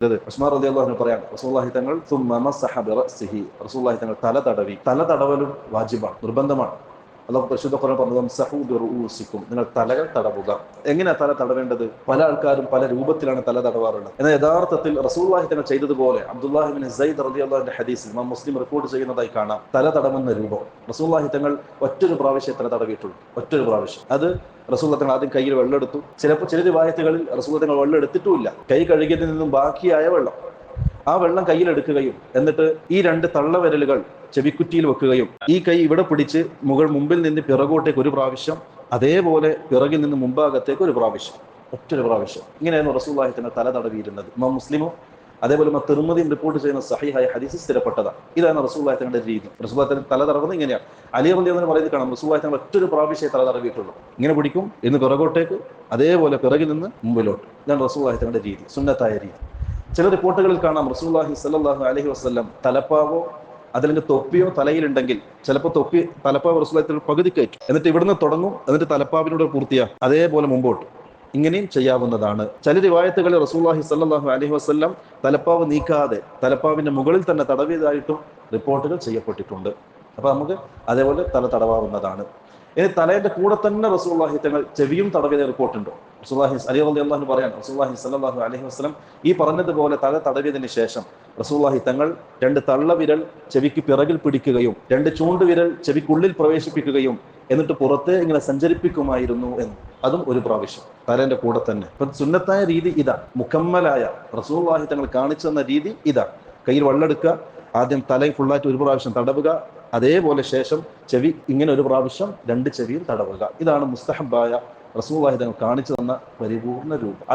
അള്ളാഹു പറയാം തങ്ങൾ തങ്ങൾ തല തടവി. തല തടവലും വാജിബാണ് നിർബന്ധമാണ്. അള്ളാഹു പരിശുദ്ധ ഖുർആൻ പറഞ്ഞു സഹൂദ് റൂസിക്കും നിങ്ങൾ തലകൾ തടവുക. എങ്ങനെയാ തല തടവേണ്ടത്? പല ആൾക്കാരും പല രൂപത്തിലാണ് തല തടവാറുള്ളത്. എന്നാൽ യഥാർത്ഥത്തിൽ റസൂലുള്ളാഹി തന്നെ ചെയ്തതുപോലെ അബ്ദുല്ലാഹിബിൻ സൈദ് റളിയല്ലാഹുവിന്റെ ഹദീസിൽ നാം മുസ്ലിം റിപ്പോർട്ട് ചെയ്യുന്നതായി കാണാം. തല തടവുന്ന രൂപം. റസൂലുള്ളാഹി തങ്ങൾ ഒറ്റൊരു പ്രാവശ്യം തല തടവിയിട്ടുള്ളൂ ഒറ്റൊരു പ്രാവശ്യം. അത് റസൂൽ തങ്ങൾ ആദ്യം കയ്യിൽ വെള്ളം എടുത്തു ചിലപ്പോൾ ചില രൂപായത്തുകളിൽ റസൂൽ തങ്ങൾ വെള്ളം എടുത്തിട്ടുമില്ല. കൈ കഴുകിയതിൽ നിന്നും ബാക്കിയായ വെള്ളം. ആ വെള്ളം കയ്യിലെടുക്കുകയും എന്നിട്ട് ഈ രണ്ട് തള്ളവിരലുകൾ ചെവിക്കുറ്റിയിൽ വെക്കുകയും ഈ കൈ ഇവിടെ പിടിച്ച് മുകൾ മുമ്പിൽ നിന്ന് പിറകോട്ടേക്ക് ഒരു പ്രാവശ്യം അതേപോലെ പിറകിൽ നിന്ന് മുമ്പാകത്തേക്ക് ഒരു പ്രാവശ്യം ഒറ്റൊരു പ്രാവശ്യം. ഇങ്ങനെയായിരുന്നു റസൂല്ലാഹി തല തടവിയിരുന്നത്. ഇമാം മുസ്ലിമോ അതേപോലെ തിരുമതിയും റിപ്പോർട്ട് ചെയ്യുന്ന സഹിഹായ ഹദീസ് സ്ഥിരപ്പെട്ടതാണ്. ഇതാണ് റസൂല്ലാഹി രീതി. റസൂല്ലാഹി തല തടവുന്നത് ഇങ്ങനെയാണ്. അലി റലി എന്ന് പറയുന്നത് കാണാം റസൂല്ലാഹി ഒറ്റൊരു പ്രാവശ്യം തല തടവിയിട്ടുള്ളൂ. ഇങ്ങനെ പിടിക്കും ഇന്ന് പിറകോട്ടേക്ക് അതേപോലെ പിറകിൽ നിന്ന് മുമ്പിലോട്ട്. ഇതാണ് റസൂല്ലാഹി രീതി സുന്നത്തായ രീതി. ചില റിപ്പോർട്ടുകളിൽ കാണാം റസൂല്ലാഹി സല്ലാഹു അലഹി വസ്ലം തലപ്പാവോ അതില്ലെങ്കിൽ തൊപ്പിയോ തലയിലുണ്ടെങ്കിൽ ചിലപ്പോൾ തൊപ്പി തലപ്പാവ് റസൂലത്തിൽ പകുതി കയറ്റും. എന്നിട്ട് ഇവിടുന്ന് തുടങ്ങും എന്നിട്ട് തലപ്പാവിനോട് പൂർത്തിയാ. അതേപോലെ മുമ്പോട്ട്. ഇങ്ങനെയും ചെയ്യാവുന്നതാണ്. ചില റിവായത്തുകളിൽ റസൂല്ലാഹി സല്ലാഹു അലഹി വസ്ല്ലാം തലപ്പാവ് നീക്കാതെ തലപ്പാവിന്റെ മുകളിൽ തന്നെ തടവിയതായിട്ടും റിപ്പോർട്ടുകൾ ചെയ്യപ്പെട്ടിട്ടുണ്ട്. അപ്പൊ നമുക്ക് അതേപോലെ തല തടവാവുന്നതാണ്. ഇനി തലേന്റെ കൂടെ തന്നെ റസൂള്ളാഹി തങ്ങൾ ചെവിയും തടവിയ റിപ്പോർട്ടുണ്ട്. റസൂല്ലാഹി അലി അള്ളി അള്ളാഹു പറയാൻ റസൂല്ലാഹി സല്ലാഹു അലഹി വസ്ലം ഈ പറഞ്ഞതുപോലെ തല തടവിയതിന് ശേഷം റസൂല്ലാഹി തങ്ങൾ രണ്ട് തള്ള വിരൽ ചെവിക്ക് പിറകിൽ പിടിക്കുകയും രണ്ട് ചൂണ്ടുവിരൽ ചെവിക്കുള്ളിൽ പ്രവേശിപ്പിക്കുകയും എന്നിട്ട് പുറത്ത് ഇങ്ങനെ സഞ്ചരിപ്പിക്കുമായിരുന്നു എന്ന്. അതും ഒരു പ്രാവശ്യം. തലേന്റെ കൂടെ തന്നെ. അപ്പൊ സുന്നത്തായ രീതി ഇതാ. മുക്കമ്മലായ റസൂല്ലാഹി തങ്ങൾ കാണിച്ചു തന്ന രീതി ഇതാ. കയ്യിൽ വെള്ളെടുക്കുക ആദ്യം തല ഫുള്ളായിട്ട് ഒരു പ്രാവശ്യം തടവുക അതേപോലെ ശേഷം ചെവി ഇങ്ങനെ ഒരു പ്രാവശ്യം രണ്ട് ചെവിയും തടവുക. ഇതാണ് മുസ്തഹബായ റസൂല്ലാഹി വാഹിദങ്ങൾ കാണിച്ചു തന്ന പരിപൂർണ രൂപം.